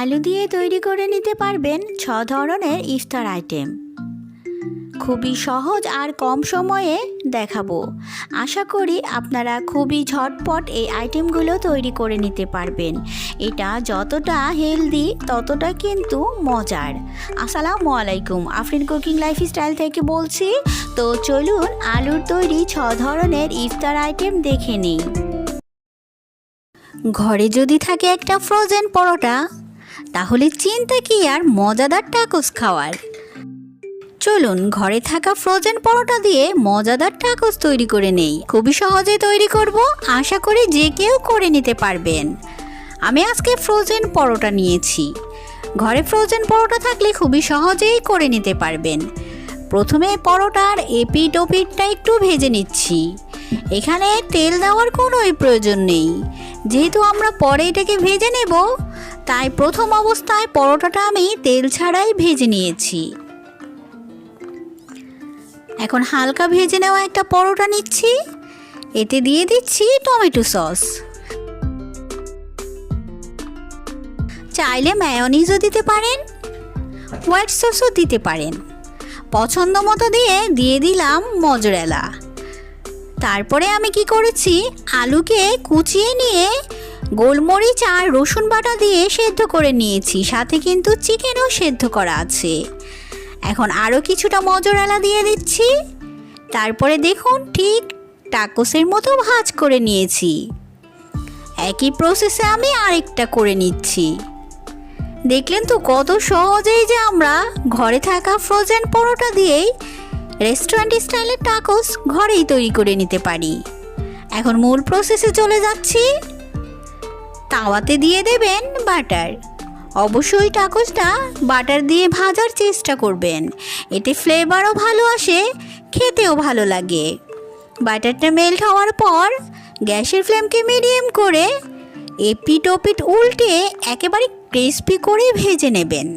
আলু দিয়ে তৈরি করে নিতে পারবেন ছ ধরনের ইফতার আইটেম। খুবই সহজ আর কম সময়ে দেখাবো। আশা করি আপনারা খুবই ঝটপট এই আইটেমগুলো তৈরি করে নিতে পারবেন। এটা যতটা হেলদি, ততটা কিন্তু মজার। আসসালামু আলাইকুম, আফরিন কুকিং লাইফস্টাইল থেকে বলছি। তো চলুন আলুর তৈরি ছ ধরনের ইফতার আইটেম দেখে নিই। ঘরে যদি থাকে একটা ফ্রোজেন পরোটা তাহলে চিন্তা কি আর? মজাদার টাকোস খাওয়ার। চলুন, ঘরে থাকা ফ্রোজেন পরোটা দিয়ে মজাদার টাকোস তৈরি করে নেই। খুবই সহজে তৈরি করব, আশা করি যে কেউ করে নিতে পারবেন। আমি আজকে ফ্রোজেন পরোটা নিয়েছি। ঘরে ফ্রোজেন পরোটা থাকলে খুবই সহজেই করে নিতে পারবেন। প্রথমে পরোটার এপিট ওপিটটা একটু ভেজে নিচ্ছি। এখানে তেল দেওয়ার কোনোই প্রয়োজন নেই। যেহেতু আমরা পরে এটাকে ভেজে নেব, তাই প্রথম অবস্থায় পরোটাটা আমি তেল ছাড়াই ভেজে নিয়েছি। এখন হালকা ভেজে নেওয়া একটা পরোটা নিচ্ছি। এতে দিয়ে দিচ্ছি টমেটো সস। চাইলে ম্যায়োনিজও দিতে পারেন, হোয়াইট সসও দিতে পারেন। পছন্দ মতো দিয়ে দিয়ে দিলাম মজরেলা। তারপরে আমি কি করেছি? আলুকে কুচিয়ে নিয়ে গোলমরিচ আর রসুন বাটা দিয়ে সেদ্ধ করে নিয়েছি। সাথে কিন্তু চিকেনও সেদ্ধ করা আছে। এখন আরও কিছুটা মজরালা দিয়ে দিচ্ছি। তারপরে দেখুন, ঠিক টাকোসের মতো ভাজ করে নিয়েছি। একই প্রসেসে আমি আরেকটা করে নিচ্ছি। দেখলেন তো কত সহজেই যে আমরা ঘরে থাকা ফ্রোজেন পরোটা দিয়েই রেস্টুরেন্ট স্টাইলের টাকোস ঘরেই তৈরি করে নিতে পারি। এখন মূল প্রসেসে চলে যাচ্ছি। তাওয়াতে দিয়ে দেবেন বাটার অবশ্যই টাকোসটা বাটার দিয়ে ভাজার চেষ্টা করবেন। এতে ফ্লেভারও ভালো আসে, খেতেও ভালো লাগে। বাটারটা মেল্ট হওয়ার পর গ্যাসের ফ্লেমকে মিডিয়াম করে এপিট ওপিট উল্টে একেবারে ক্রিস্পি করে ভেজে নেবেন।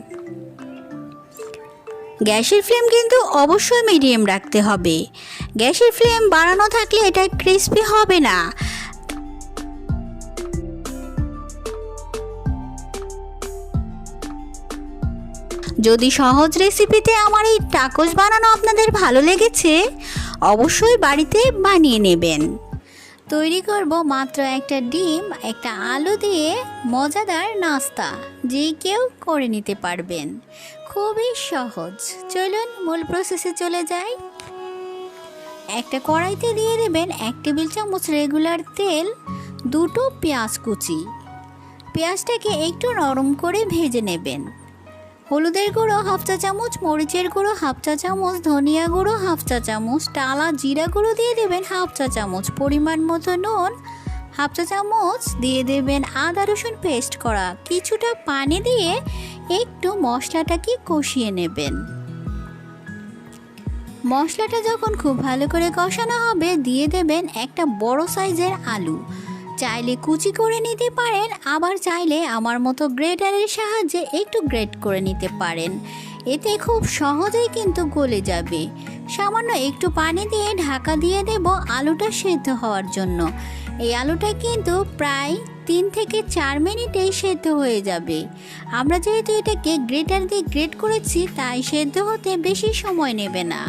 গ্যাসের ফ্লেম কিন্তু অবশ্যই মিডিয়াম রাখতে হবে। গ্যাসের ফ্লেম বাড়ানো থাকলে এটা ক্রিসপি হবে না। যদি সহজ রেসিপিতে আমার এই টাকোস বানানো আপনাদের ভালো লেগেছে, অবশ্যই বাড়িতে বানিয়ে নেবেন। তৈরি করব মাত্র একটা ডিম, একটা আলু দিয়ে মজাদার নাস্তা, যে কেউ করে নিতে পারবেন। খুবই সহজ। চলুন মূল প্রসেসে চলে যাই। একটা কড়াইতে দিয়ে দেবেন এক টেবিল চামচ রেগুলার তেল, দুটো পেঁয়াজ কুচি। পেঁয়াজটাকে একটু নরম করে ভেজে নেবেন। হলুদের গুঁড়ো হাফ চা চামচ, মরিচের গুঁড়ো হাফ চা চামচ, ধনিয়া গুঁড়ো হাফ চা চামচ, টালা জিরা গুঁড়ো দিয়ে দেবেন হাফ চা চামচ পরিমাণ মতো নুন। হাফ চা চামচ দিয়ে দেবেন আদা রসুন পেস্ট করা। কিছুটা পানি দিয়ে একটু মশলাটাকে কষিয়ে নেবেন। মশলাটা যখন খুব ভালো করে কষানো হবে, দিয়ে দেবেন একটা বড় সাইজের আলু। চাইলে কুচি করে নিতে পারেন, আবার চাইলে আমার মতো গ্রেটারের সাহায্যে একটু গ্রেট করে নিতে পারেন। এতে খুব সহজেই কিন্তু গলে যাবে। সামান্য একটু পানি দিয়ে ঢাকা দিয়ে দেব আলুটা সেদ্ধ হওয়ার জন্য। এই আলুটা কিন্তু প্রায় তিন থেকে চার মিনিটেই সেদ্ধ হয়ে যাবে। আমরা যেহেতু এটাকে গ্রেটার দিয়ে গ্রেট করেছি, তাই সেদ্ধ হতে বেশি সময় নেবে না।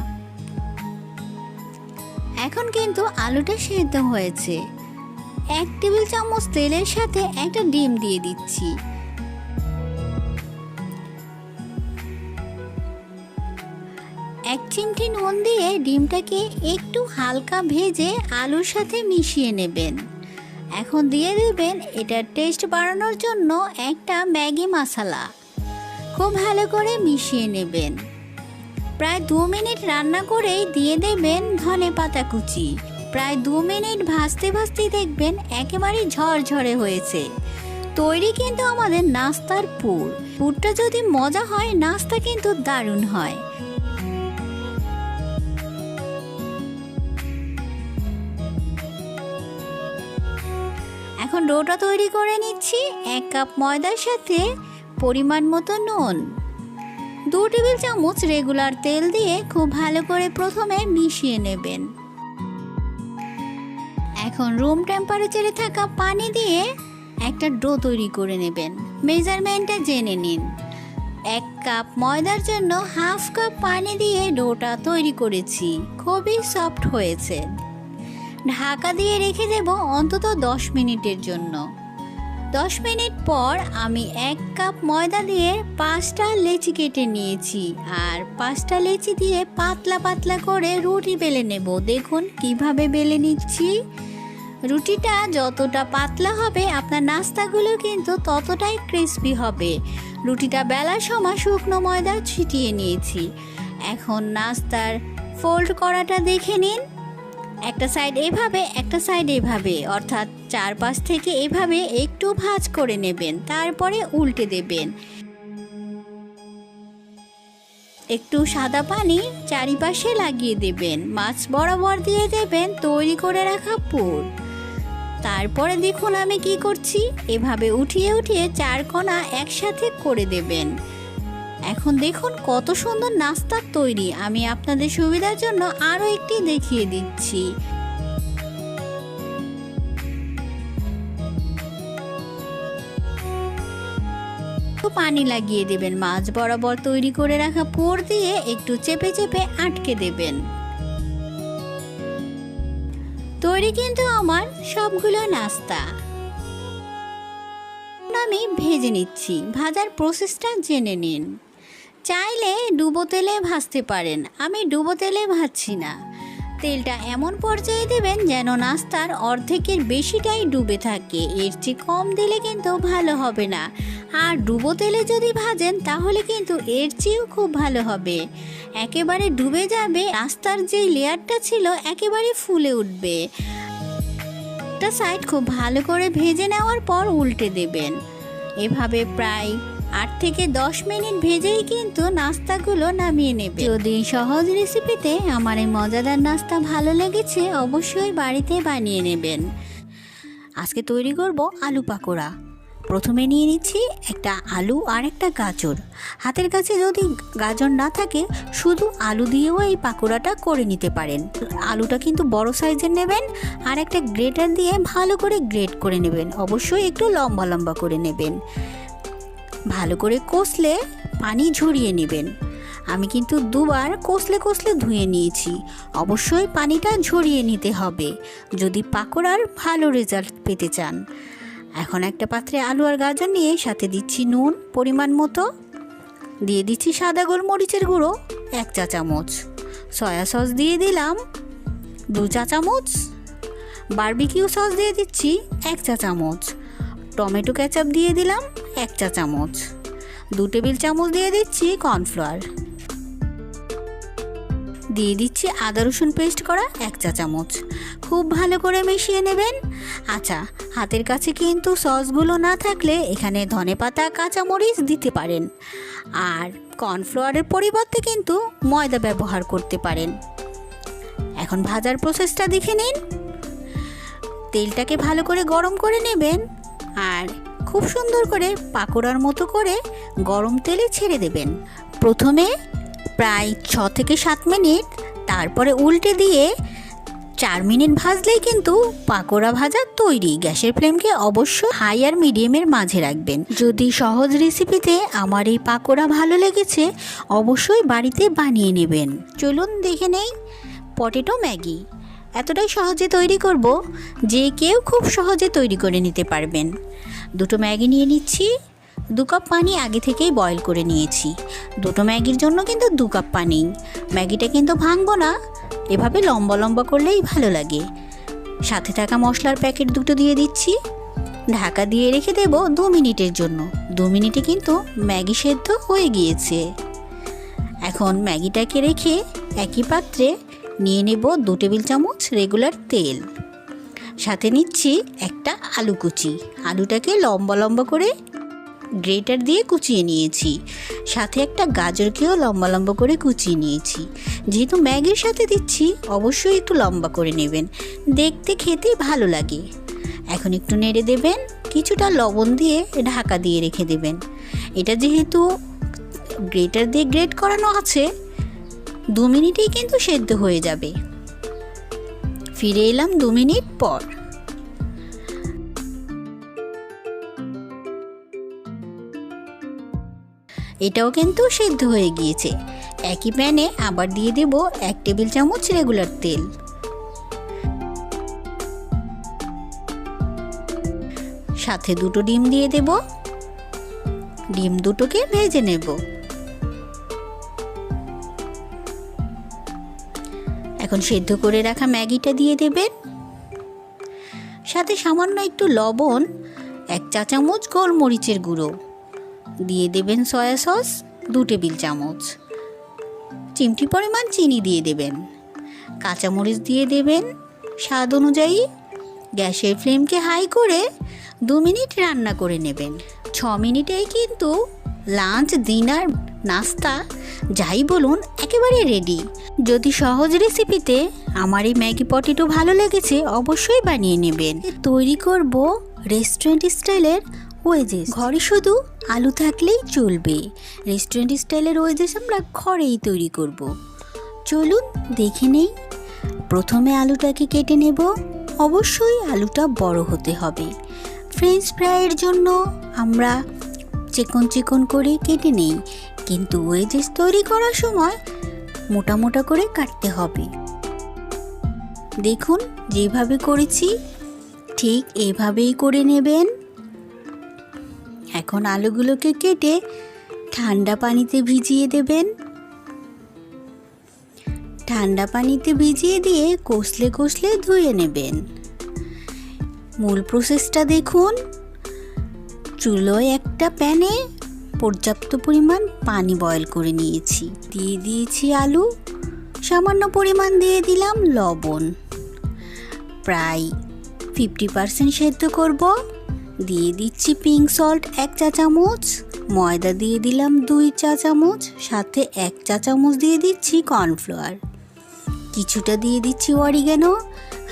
এখন কিন্তু আলুটা সেদ্ধ হয়েছে। এক টেবিল চামচ তেলের সাথে একটা ডিম দিয়ে দিচ্ছি। চিমটি নুন দিয়ে ডিমটাকে একটু হালকা ভেজে আলুর সাথে মিশিয়ে নেবেন। এখন দিয়ে দেবেন এটার টেস্ট বাড়ানোর জন্য একটা ম্যাগি মশলা। খুব ভালো করে মিশিয়ে নেবেন। প্রায় দু মিনিট রান্না করেই দিয়ে দেবেন ধনে পাতা কুচি। প্রায় দু মিনিট ভাজতে ভাজতে দেখবেন একেবারে ঝরঝরে হয়েছে। তৈরি কিন্তু আমাদের নাস্তার পুর। পুরটা যদি মজা হয়, নাস্তা কিন্তু দারুণ হয়। ডোটা তৈরি করে নিচ্ছি, এক কাপ ময়দার সাথে পরিমাণ মতো নুন। দু টেবিল চামচ রেগুলার তেল দিয়ে খুব ভালো করে প্রথমে মিশিয়ে নেবেন। এখন রুম টেম্পারেচারে থাকা পানি দিয়ে একটা ডো তৈরি করে নেবেন। মেজারমেন্টটা জেনে নিন। এক কাপ ময়দার জন্য হাফ কাপ পানি দিয়ে ডোটা তৈরি করেছি। খুবই সফট হয়েছে। ঢাকা দিয়ে রেখে দেব অন্তত দশ মিনিটের জন্য। দশ মিনিট পর আমি এক কাপ ময়দা দিয়ে পাঁচটা লেচি কেটে নিয়েছি আর পাঁচটা লেচি দিয়ে পাতলা পাতলা করে রুটি বেলে নেব। দেখুন কীভাবে বেলে নিচ্ছি। রুটিটা যতটা পাতলা হবে, আপনার নাস্তাগুলো কিন্তু ততটাই ক্রিস্পি হবে। রুটিটা বেলার সময় শুকনো ময়দা ছিটিয়ে নিয়েছি। এখন নাস্তার ফোল্ড করাটা দেখে নিন। একটা সাইড এভাবে, একটা সাইড এভাবে। অর্থাৎ চারপাশ থেকে এভাবে একটু ভাঁজ করে নেবেন, তারপরে উল্টে দেবেন। একটু সাদা পানি চারিপাশে লাগিয়ে দেবেন। মাছ বরাবর দিয়ে দেবেন তৈরি করে রাখা পুর। তারপরে দেখুন আমি কি করছি। এভাবে উঠিয়ে উঠিয়ে চার কোণা একসাথে করে দেবেন। এখন দেখুন কত সুন্দর নাস্তার তৈরি। আমি আপনাদের সুবিধার জন্য আরও একটি দেখিয়ে দিচ্ছি। পানি লাগিয়ে দেবেন, মাছ বরাবর তৈরি করে রাখা পোর দিয়ে একটু চেপে চেপে আটকে দেবেন। তৈরি কিন্তু আমার সবগুলো নাস্তা। আমি ভেজে নিচ্ছি, ভাজার প্রসেসটা জেনে নিন। চাইলে ডুবো তেলে ভাজতে পারেন। আমি ডুবো তেলে ভাজছি না। তেলটা এমন পর্যায়ে দেবেন যেন নাস্তার অর্ধেকের বেশিটাই ডুবে থাকে। এর চেয়ে কম দিলে কিন্তু ভালো হবে না। আর ডুবো তেলে যদি ভাজেন, তাহলে কিন্তু এর চেয়েও খুব ভালো হবে। একেবারে ডুবে যাবে নাস্তার যে লেয়ারটা ছিল, একেবারে ফুলে উঠবে। একটা সাইড খুব ভালো করে ভেজে নেওয়ার পর উল্টে দেবেন। এভাবে প্রায় আট থেকে দশ মিনিট ভেজেই কিন্তু নাস্তাগুলো নামিয়ে নেবে। যদি সহজ রেসিপিতে আমার এই মজাদার নাস্তা ভালো লেগেছে, অবশ্যই বাড়িতে বানিয়ে নেবেন। আজকে তৈরি করব আলু পাকোড়া। প্রথমে নিয়ে নিচ্ছি একটা আলু আর একটা গাজর। হাতের কাছে যদি গাজর না থাকে, শুধু আলু দিয়েও এই পাকোড়াটা করে নিতে পারেন। আলুটা কিন্তু বড় সাইজের নেবেন আর একটা গ্রেটার দিয়ে ভালো করে গ্রেট করে নেবেন। অবশ্যই একটু লম্বা লম্বা করে নেবেন। ভালো করে কষলে পানি ঝরিয়ে নেবেন। আমি কিন্তু দুবার কষলে কষলে ধুয়ে নিয়েছি। অবশ্যই পানিটা ঝরিয়ে নিতে হবে, যদি পাকোড়ার ভালো রেজাল্ট পেতে চান। এখন একটা পাত্রে আলু আর গাজর নিয়ে সাথে দিচ্ছি নুন, পরিমাণ মতো। দিয়ে দিচ্ছি সাদা গোলমরিচের গুঁড়ো, এক চা চামচ। সয়া সস দিয়ে দিলাম, দু চা চামচ। বারবিকিউ সস দিয়ে দিচ্ছি এক চা চামচ। টমেটো কেচাপ দিয়ে দিলাম এক চা চামচ। দু টেবিল চামচ দিয়ে দিচ্ছি কর্নফ্লাওয়ার। দিয়ে দিচ্ছি আদা রসুন পেস্ট করা এক চা চামচ। খুব ভালো করে মিশিয়ে নেবেন। আচ্ছা হাতের কাছে কিন্তু সসগুলো না থাকলে এখানে ধনেপাতা কাঁচামরিচ দিতে পারেন। আর কর্নফ্লাওয়ারের পরিবর্তে কিন্তু ময়দা ব্যবহার করতে পারেন। এখন ভাজার প্রসেসটা দেখে নিন। তেলটাকে ভালো করে গরম করে নেবেন। আর খুব সুন্দর করে পাকোড়ার মতো করে গরম তেলে ছেড়ে দেবেন। প্রথমে প্রায় ছ থেকে সাত মিনিট, তারপরে উল্টে দিয়ে চার মিনিট ভাজলেই কিন্তু পাকোড়া ভাজা তৈরি। গ্যাসের ফ্লেমকে অবশ্য হাই আর মিডিয়ামের মাঝে রাখবেন। যদি সহজ রেসিপিতে আমার এই পাকোড়া ভালো লেগেছে, অবশ্যই বাড়িতে বানিয়ে নেবেন। চলুন দেখে নেই পটেটো ম্যাগি। এতটাই সহজে তৈরি করব যে কেউ খুব সহজে তৈরি করে নিতে পারবেন। দুটো ম্যাগি নিয়ে নিচ্ছি, দু কাপ পানি আগে থেকেই বয়েল করে নিয়েছি। দুটো ম্যাগির জন্য কিন্তু দু কাপ পানি। ম্যাগিটা কিন্তু ভাঙবো না, এভাবে লম্বা লম্বা করলেই ভালো লাগে। সাথে থাকা মশলার প্যাকেট দুটো দিয়ে দিচ্ছি। ঢাকা দিয়ে রেখে দেব দু মিনিটের জন্য। দু মিনিটে কিন্তু ম্যাগি সেদ্ধ হয়ে গিয়েছে। এখন ম্যাগিটাকে রেখে একই পাত্রে নিয়ে নেব দু টেবিল চামচ রেগুলার তেল। সাথে নিচ্ছি একটা আলু কুচি। আলুটাকে লম্বা লম্বা করে গ্রেটার দিয়ে কুচিয়ে নিয়েছি। সাথে একটা গাজরকেও লম্বা লম্বা করে কুচিয়ে নিয়েছি। যেহেতু ম্যাগির সাথে দিচ্ছি, অবশ্যই একটু লম্বা করে নেবেন। দেখতে খেতে ভালো লাগে। এখন একটু নেড়ে দেবেন, কিছুটা লবণ দিয়ে ঢাকা দিয়ে রেখে দেবেন। এটা যেহেতু গ্রেটার দিয়ে গ্রেট করানো আছে, দু মিনিটেই কিন্তু সেদ্ধ হয়ে যাবে। ফিরে এলাম দু মিনিট পর। এটাও কিন্তু সেদ্ধ হয়ে গিয়েছে। একই প্যানে আবার দিয়ে দেব এক টেবিল চামচ রেগুলার তেল। সাথে দুটো ডিম দিয়ে দেব। ডিম দুটোকে ভেজে নেব। এখন সেদ্ধ করে রাখা ম্যাগিটা দিয়ে দেবেন। সাথে সামান্য একটু লবণ, এক চা চামচ গোলমরিচের গুঁড়ো। দিয়ে দেবেন সয়া সস, দু টেবিল চামচ। চিমটি পরিমাণ চিনি দিয়ে দেবেন। কাঁচামরিচ দিয়ে দেবেন। স্বাদ অনুযায়ী গ্যাসের ফ্লেমকে হাই করে দু মিনিট রান্না করে নেবেন। ছ মিনিটেই কিন্তু লাঞ্চ, ডিনার নাস্তা, যাই বলুন, একেবারে রেডি যদি সহজ রেসিপিতে আমার এই ম্যাগি পটেটো ভালো লেগেছে, অবশ্যই বানিয়ে নেবেন। তৈরি করব রেস্টুরেন্ট স্টাইলের ওয়েজেস ঘরে শুধু আলু থাকলেই চলবে। রেস্টুরেন্ট স্টাইলের ওয়েজেস আমরা ঘরেই তৈরি করব। চলুন, দেখে নেই। প্রথমে আলুটাকে কেটে নেব। অবশ্যই আলুটা বড় হতে হবে। ফ্রেঞ্চ ফ্রাইয়ের জন্য আমরা চিকন চিকন করে কেটে নেই। কিন্তু ওয়েজেস তৈরি করার সময় মোটা মোটা করে কাটতে হবে। দেখুন, যেভাবে করেছি, ঠিক এভাবেই করে নেবেন। এখন আলুগুলোকে কেটে ঠান্ডা পানিতে ভিজিয়ে দেবেন। ঠান্ডা পানিতে ভিজিয়ে দিয়ে কষলে কষলে ধুয়ে নেবেন। মূল প্রসেসটা দেখুন, চুলোয় একটা প্যানে পর্যাপ্ত পরিমাণ পানি বয়ল করে নিয়েছি। দিয়ে দিয়েছি আলু, সামান্য পরিমাণ দিয়ে দিলাম লবণ। প্রায় ফিফটি পার্সেন্ট সেদ্ধ করব। দিয়ে দিচ্ছি পিঙ্ক সল্ট এক চা চামচ, ময়দা দিয়ে দিলাম দুই চা চামচ, সাথে এক চা চামচ দিয়ে দিচ্ছি কর্নফ্লাওয়ার কিছুটা দিয়ে দিচ্ছি অরিগেনো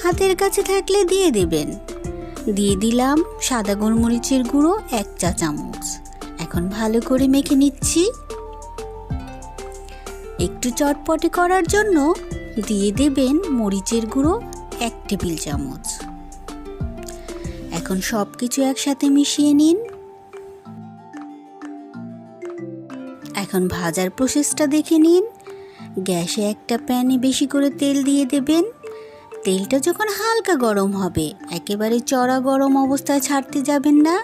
হাতের কাছে থাকলে দিয়ে দেবেন। দিয়ে দিলাম সাদা গোলমরিচের গুঁড়ো এক চা চামচ। এখন ভালো করে মেখে নিচ্ছি। একটু চটপটে করার জন্য দিয়ে দেবেন মরিচের গুঁড়ো এক টেবিল চামচ। এখন সব কিছু একসাথে মিশিয়ে নিন। এখন ভাজার প্রসেসটা দেখে নিন। গ্যাসে একটা প্যানে বেশি করে তেল দিয়ে দেবেন। তেলটা যখন হালকা গরম হবে, একেবারে চড়া গরম অবস্থায় ছাড়তে যাবেন না।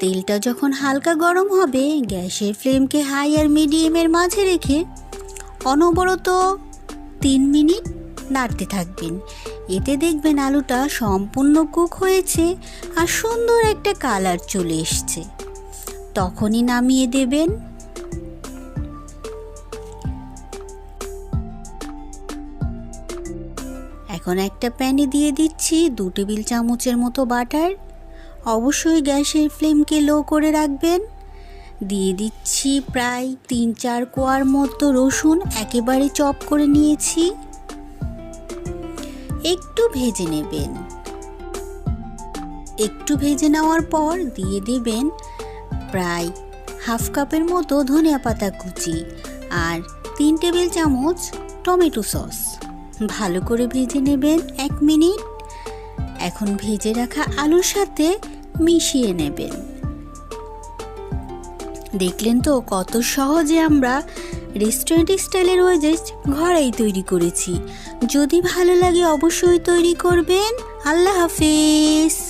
তেলটা যখন হালকা গরম হবে, গ্যাসের ফ্লেমকে হাই আর মিডিয়ামের মাঝে রেখে অনবরত তিন মিনিট নাড়তে থাকবেন। এতে দেখবেন আলুটা সম্পূর্ণ কুক হয়েছে আর সুন্দর একটা কালার চলে এসছে। তখনই নামিয়ে দেবেন। এখন একটা প্যানে দিয়ে দিচ্ছি দু টেবিল চামচের মতো বাটার। অবশ্যই গ্যাসের ফ্লেমকে লো করে রাখবেন। দিয়ে দিচ্ছি প্রায় তিন চার কোয়ার মতো রসুন একেবারে চপ করে নিয়েছি। একটু ভেজে নেবেন। একটু ভেজে নেওয়ার পর দিয়ে দেবেন প্রায় হাফ কাপের মতো ধনিয়া পাতা কুচি আর তিন টেবিল চামচ টমেটো সস। ভালো করে ভেজে নেবেন এক মিনিট। এখন ভেজে রাখা আলুর সাথে মিশিয়ে নেবেন। দেখলেন তো কত সহজে আমরা রেস্টুরেন্ট স্টাইলের ওয়েজেস ঘরেই তৈরি করেছি। যদি ভালো লাগে অবশ্যই তৈরি করবেন। আল্লাহ হাফেজ।